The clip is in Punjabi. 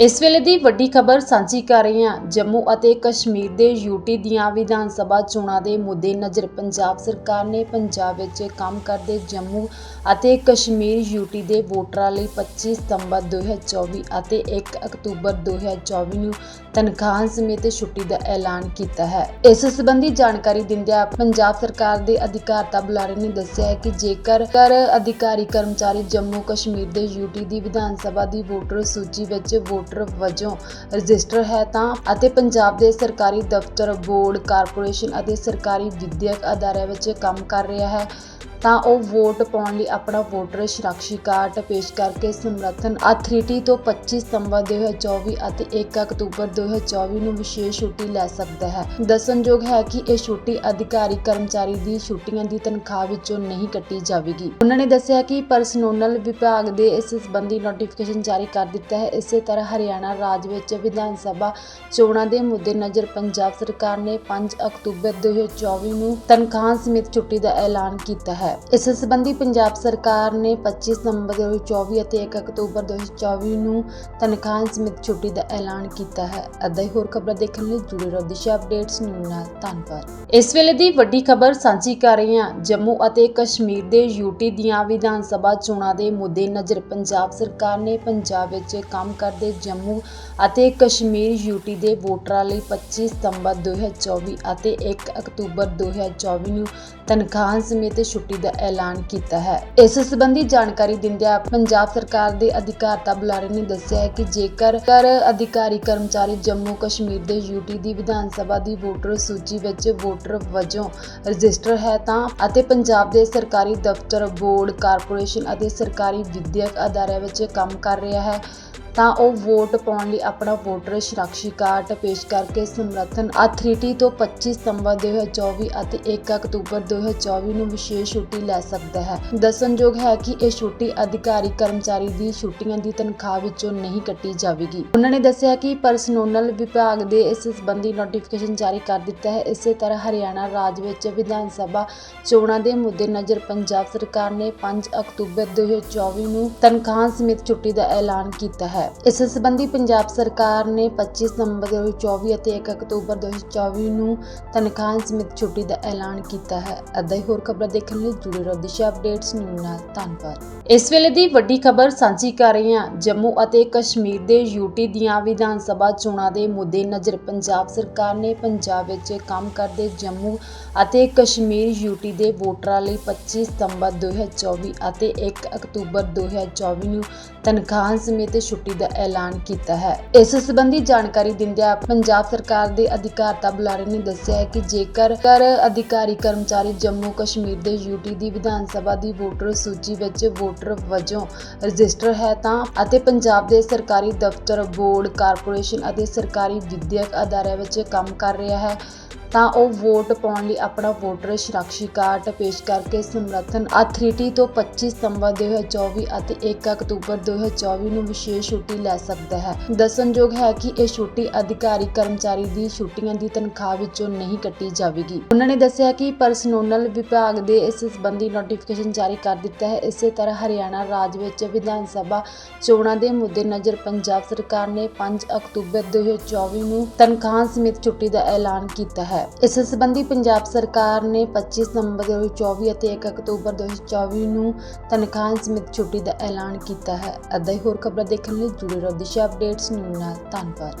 ਇਸ ਵੇਲੇ ਦੀ ਵੱਡੀ ਖਬਰ ਸਾਂਝੀ ਕਰ ਰਹੇ ਹਾਂ। ਜੰਮੂ ਅਤੇ ਕਸ਼ਮੀਰ ਦੇ ਯੂਟੀ ਦੀਆਂ ਵਿਧਾਨ ਸਭਾ ਚੋਣਾਂ ਦੇ ਮੁੱਦੇ ਨਜ਼ਰ। ਪੰਜਾਬ ਸਰਕਾਰ ਨੇ ਪੰਜਾਬ ਵਿੱਚ ਕੰਮ ਕਰਦੇ ਜੰਮੂ ਅਤੇ ਕਸ਼ਮੀਰ ਯੂਟੀ ਦੇ ਵੋਟਰਾਂ ਲਈ 25 ਸਤੰਬਰ 2024 ਅਤੇ 1 ਅਕਤੂਬਰ 2024 ਨੂੰ ਤਨਖਾਹਾਂ ਸਮੇਤ ਛੁੱਟੀ ਦਾ ਐਲਾਨ ਕੀਤਾ ਹੈ। ਇਸ ਸੰਬੰਧੀ ਜਾਣਕਾਰੀ ਦਿੰਦਿਆਂ ਪੰਜਾਬ ਸਰਕਾਰ ਦੇ ਅਧਿਕਾਰਤਾ ਬੁਲਾਰੇ ਨੇ ਦੱਸਿਆ ਹੈ ਕਿ ਜੇਕਰ ਕਰ ਅਧਿਕਾਰੀ ਕਰਮਚਾਰੀ ਜੰਮੂ ਕਸ਼ਮੀਰ ਦੇ ਯੂਟੀ ਦੀ ਵਿਧਾਨ ਸਭਾ ਦੀ ਵੋਟਰ ਸੂਚੀ ਵਿੱਚ ਵੋਟ ਵੋਟਰ ਵਜੋਂ ਰਜਿਸਟਰ ਹੈ ਤਾਂ ਅਤੇ ਪੰਜਾਬ ਦੇ ਸਰਕਾਰੀ ਦਫ਼ਤਰ, ਬੋਰਡ, ਕਾਰਪੋਰੇਸ਼ਨ ਅਤੇ ਸਰਕਾਰੀ ਵਿਦਿਅਕ ਅਦਾਰਿਆਂ ਵਿੱਚ ਕੰਮ ਕਰ ਰਿਹਾ ਹੈ ਤਾਂ ਉਹ ਵੋਟ ਪਾਉਣ ਲਈ ਆਪਣਾ ਵੋਟਰ ਸ਼ਨਾਖਤੀ ਕਾਰਡ ਪੇਸ਼ ਕਰਕੇ ਸਮਰਥਨ ਅਥਾਰਟੀ ਤੋਂ 25 ਸਤੰਬਰ 2024 ਅਤੇ 1 ਅਕਤੂਬਰ 2024 ਨੂੰ ਵਿਸ਼ੇਸ਼ ਛੁੱਟੀ ਲੈ ਸਕਦਾ ਹੈ। ਦੱਸਣਯੋਗ ਹੈ ਕਿ ਇਹ ਛੁੱਟੀ ਅਧਿਕਾਰੀ ਕਰਮਚਾਰੀ ਦੀ ਛੁੱਟੀਆਂ ਦੀ ਤਨਖਾਹ ਵਿੱਚੋਂ ਨਹੀਂ ਕੱਟੀ ਜਾਵੇਗੀ। ਉਹਨਾਂ ਨੇ ਦੱਸਿਆ ਕਿ ਪਰਸਨਲ ਵਿਭਾਗ ਦੇ ਇਸ ਸੰਬੰਧੀ ਨੋਟੀਫਿਕੇਸ਼ਨ ਜਾਰੀ ਕਰ ਦਿੱਤਾ ਹੈ। ਇਸੇ ਤਰ੍ਹਾਂ ਹਰਿਆਣਾ ਰਾਜ ਵਿੱਚ ਵਿਧਾਨ ਸਭਾ ਚੋਣਾਂ ਦੇ ਮੁੱਦੇ ਨਜ਼ਰ ਪੰਜਾਬ ਸਰਕਾਰ ਨੇ 5 ਅਕਤੂਬਰ 2024 ਨੂੰ ਤਨਖਾਹਾਂ ਸਮੇਤ ਛੁੱਟੀ ਦਾ ਐਲਾਨ ਕੀਤਾ ਹੈ। ਇਸ ਸੰਬੰਧੀ ਪੰਜਾਬ ਸਰਕਾਰ ਨੇ 25 ਸਤੰਬਰ 2024 ਅਤੇ 1 ਅਕਤੂਬਰ 2024 ਨੂੰ ਤਨਖਾਹਾਂ ਸਮੇਤ ਛੁੱਟੀ ਦਾ ਐਲਾਨ ਕੀਤਾ ਹੈ। ਅੱਧਾ ਹੋਰ ਖਬਰਾਂ ਦੇਖਣ ਲਈ ਜੁੜੇ ਰਹੋ ਦਿਸ਼ਾ ਅਪਡੇਟਸ ਨਿਊਜ਼ ਨਾਲ ਧੰਨਵਾਦ। ਇਸ ਵੇਲੇ ਦੀ ਵੱਡੀ ਖਬਰ ਸਾਂਝੀ ਕਰ ਰਹੇ ਹਾਂ। ਜੰਮੂ ਅਤੇ ਕਸ਼ਮੀਰ ਦੇ ਯੂਟੀ ਦੀਆਂ ਵਿਧਾਨ ਸਭਾ ਚੋਣਾਂ ਦੇ ਮੁੱਦੇ ਨਜ਼ਰ ਪੰਜਾਬ ਸਰਕਾਰ ਨੇ ਪੰਜਾਬ ਵਿੱਚ ਕੰਮ ਕਰਦੇ ਜੰਮੂ ਅਤੇ ਕਸ਼ਮੀਰ ਯੂਟੀ ਦੇ ਵੋਟਰਾਂ ਲਈ 25 ਸਤੰਬਰ 2024 ਅਤੇ 1 ਅਕਤੂਬਰ 2024 ਨੂੰ ਤਨਖਾਹ ਸਮੇਤ ਛੁੱਟੀ ਦਾ ਐਲਾਨ ਕੀਤਾ ਹੈ। ਇਸ ਸੰਬੰਧੀ ਜਾਣਕਾਰੀ ਦਿੰਦਿਆਂ ਪੰਜਾਬ ਸਰਕਾਰ ਦੇ ਅਧਿਕਾਰਤਾ ਬੁਲਾਰੇ ਨੇ ਦੱਸਿਆ ਹੈ ਕਿ ਜੇਕਰ ਕਰ ਅਧਿਕਾਰੀ ਕਰਮਚਾਰੀ ਜੰਮੂ ਕਸ਼ਮੀਰ ਦੇ ਯੂਟੀ ਦੀ ਵਿਧਾਨ ਸਭਾ ਦੀ ਵੋਟਰ ਸੂਚੀ ਵਿੱਚ ਵੋਟਰ ਵਜੋਂ ਰਜਿਸਟਰ ਹੈ ਤਾਂ ਅਤੇ ਪੰਜਾਬ ਦੇ ਸਰਕਾਰੀ ਦਫ਼ਤਰ, ਬੋਰਡ, ਕਾਰਪੋਰੇਸ਼ਨ ਅਤੇ ਸਰਕਾਰੀ ਵਿਦਿਅਕ ਅਦਾਰਿਆਂ ਵਿੱਚ ਕੰਮ ਕਰ ਰਿਹਾ ਹੈ ਤਾਂ ਉਹ ਵੋਟ ਪਾਉਣ ਲਈ ਆਪਣਾ ਵੋਟਰ ਸ਼ਨਾਖਤੀ ਕਾਰਡ ਪੇਸ਼ ਕਰਕੇ ਸਮਰਥਨ ਅਥਾਰਟੀ ਤੋਂ 25 ਸਤੰਬਰ 2024 ਅਤੇ 1 ਅਕਤੂਬਰ 2024 ਨੂੰ ਵਿਸ਼ੇਸ਼ ਛੁੱਟੀ ਲੈ ਸਕਦਾ ਹੈ। ਦੱਸਣਯੋਗ ਹੈ ਕਿ ਇਹ ਛੁੱਟੀ ਅਧਿਕਾਰੀ ਕਰਮਚਾਰੀ ਦੀ ਛੁੱਟੀਆਂ ਦੀ ਤਨਖਾਹ ਵਿੱਚੋਂ ਨਹੀਂ ਕੱਟੀ ਜਾਵੇਗੀ। ਉਹਨਾਂ ਨੇ ਦੱਸਿਆ ਕਿ ਪਰਸਨਲ ਵਿਭਾਗ ਦੇ ਇਸ ਸੰਬੰਧੀ ਨੋਟੀਫਿਕੇਸ਼ਨ ਜਾਰੀ ਕਰ ਦਿੱਤਾ ਹੈ। ਇਸੇ ਤਰ੍ਹਾਂ ਹਰਿਆਣਾ ਰਾਜ ਵਿੱਚ ਵਿਧਾਨ ਸਭਾ ਚੋਣਾਂ ਦੇ ਮੁੱਦੇ ਨਜ਼ਰ ਪੰਜਾਬ ਸਰਕਾਰ ਨੇ 5 ਅਕਤੂਬਰ 2024 ਨੂੰ ਤਨਖਾਹ ਸਮੇਤ ਛੁੱਟੀ ਦਾ ਐਲਾਨ ਕੀਤਾ ਹੈ। ਇਸ ਸੰਬੰਧੀ ਪੰਜਾਬ ਸਰਕਾਰ ਨੇ 25 ਸਤੰਬਰ 2024 ਅਤੇ 1 ਅਕਤੂਬਰ 2024 ਨੂੰ ਤਨਖਾਹਾਂ ਸਮੇਤ ਛੁੱਟੀ ਦਾ ਐਲਾਨ ਕੀਤਾ ਹੈ। ਅੱਧਾ ਹੀ ਹੋਰ ਖਬਰਾਂ ਦੇਖਣ ਲਈ ਜੁੜੇ ਰਹੋ ਦਿਸ਼ਾ ਅਪਡੇਟਸ ਨਿਊਜ਼ ਨਾਲ। ਧੰਨਵਾਦ। ਇਸ ਵੇਲੇ ਦੀ ਵੱਡੀ ਖਬਰ ਸਾਂਝੀ ਕਰ ਰਹੇ ਹਾਂ। ਜੰਮੂ ਅਤੇ ਕਸ਼ਮੀਰ ਦੇ ਯੂਟੀ ਦੀਆਂ ਵਿਧਾਨ ਸਭਾ ਚੋਣਾਂ ਦੇ ਮੁੱਦੇ ਨਜ਼ਰ। ਪੰਜਾਬ ਸਰਕਾਰ ਨੇ ਪੰਜਾਬ ਵਿੱਚ ਕੰਮ ਕਰਦੇ ਜੰਮੂ ਅਤੇ ਕਸ਼ਮੀਰ ਯੂਟੀ ਦੇ ਵੋਟਰਾਂ ਲਈ 25 ਸਤੰਬਰ 2024 ਅਤੇ 1 ਅਕਤੂਬਰ 2024 ਨੂੰ ਤਨਖਾਹ ਸਮੇਤ ਛੁੱਟੀ ਦਾ ਐਲਾਨ ਕੀਤਾ ਹੈ। ਇਸ ਸੰਬੰਧੀ ਜਾਣਕਾਰੀ ਦਿੰਦਿਆਂ ਪੰਜਾਬ ਸਰਕਾਰ ਦੇ ਅਧਿਕਾਰਤਾ ਬੁਲਾਰੇ ਨੇ ਦੱਸਿਆ ਹੈ ਕਿ ਜੇਕਰ ਕਰ ਅਧਿਕਾਰੀ ਕਰਮਚਾਰੀ ਜੰਮੂ ਕਸ਼ਮੀਰ ਦੇ ਯੂਟੀ ਦੀ ਵਿਧਾਨ ਸਭਾ ਦੀ ਵੋਟਰ ਸੂਚੀ ਵਿੱਚ ਵੋਟਰ ਵਜੋਂ ਰਜਿਸਟਰ ਹੈ ਤਾਂ ਅਤੇ ਪੰਜਾਬ ਦੇ ਸਰਕਾਰੀ ਦਫ਼ਤਰ, ਬੋਰਡ, ਕਾਰਪੋਰੇਸ਼ਨ ਅਤੇ ਸਰਕਾਰੀ ਵਿਦਿਅਕ ਅਦਾਰਿਆਂ ਵਿੱਚ ਕੰਮ ਕਰ ਰਿਹਾ ਹੈ ਤਾਂ ਉਹ ਵੋਟ ਪਾਉਣ ਲਈ ਆਪਣਾ ਵੋਟਰ ਸ਼ਨਾਖਤੀ ਕਾਰਡ ਪੇਸ਼ ਕਰਕੇ ਸਮਰਥਨ ਅਥਾਰਟੀ ਤੋਂ 25 ਸਤੰਬਰ 2024 ਅਤੇ 1 ਅਕਤੂਬਰ 2024 ਨੂੰ ਵਿਸ਼ੇਸ਼ ਛੁੱਟੀ ਲੈ ਸਕਦਾ ਹੈ। ਦੱਸਣਯੋਗ ਹੈ ਕਿ ਇਹ ਛੁੱਟੀ ਅਧਿਕਾਰੀ ਕਰਮਚਾਰੀ ਦੀ ਛੁੱਟੀਆਂ ਦੀ ਤਨਖਾਹ ਵਿੱਚੋਂ ਨਹੀਂ ਕੱਟੀ ਜਾਵੇਗੀ। ਉਹਨਾਂ ਨੇ ਦੱਸਿਆ ਕਿ ਪਰਸਨਲ ਵਿਭਾਗ ਦੇ ਇਸ ਸੰਬੰਧੀ ਨੋਟੀਫਿਕੇਸ਼ਨ ਜਾਰੀ ਕਰ ਦਿੱਤਾ ਹੈ। ਇਸੇ ਤਰ੍ਹਾਂ ਹਰਿਆਣਾ ਰਾਜ ਵਿੱਚ ਵਿਧਾਨ ਸਭਾ ਚੋਣਾਂ ਦੇ ਮੁੱਦੇ ਨਜ਼ਰ ਪੰਜਾਬ ਸਰਕਾਰ ਨੇ 5 ਅਕਤੂਬਰ 2024 ਨੂੰ ਤਨਖਾਹ ਸਮੇਤ ਛੁੱਟੀ ਦਾ ਐਲਾਨ ਕੀਤਾ ਹੈ। ਇਸ ਸੰਬੰਧੀ ਪੰਜਾਬ ਸਰਕਾਰ ਨੇ 25 ਸਤੰਬਰ 2024 ਅਤੇ 1 ਅਕਤੂਬਰ 2024 ਨੂੰ ਤਨਖਾਹ ਸਮੇਤ ਛੁੱਟੀ ਦਾ ਐਲਾਨ ਕੀਤਾ ਹੈ। ਅੱਧਾ ਹੀ ਹੋਰ ਖਬਰਾਂ ਦੇਖਣ ਲਈ ਜੁੜੇ ਰਹੋ ਦਿਸ਼ਾ ਅਪਡੇਟਸ ਨਿਊਜ਼ ਨਾਲ ਧੰਨਵਾਦ।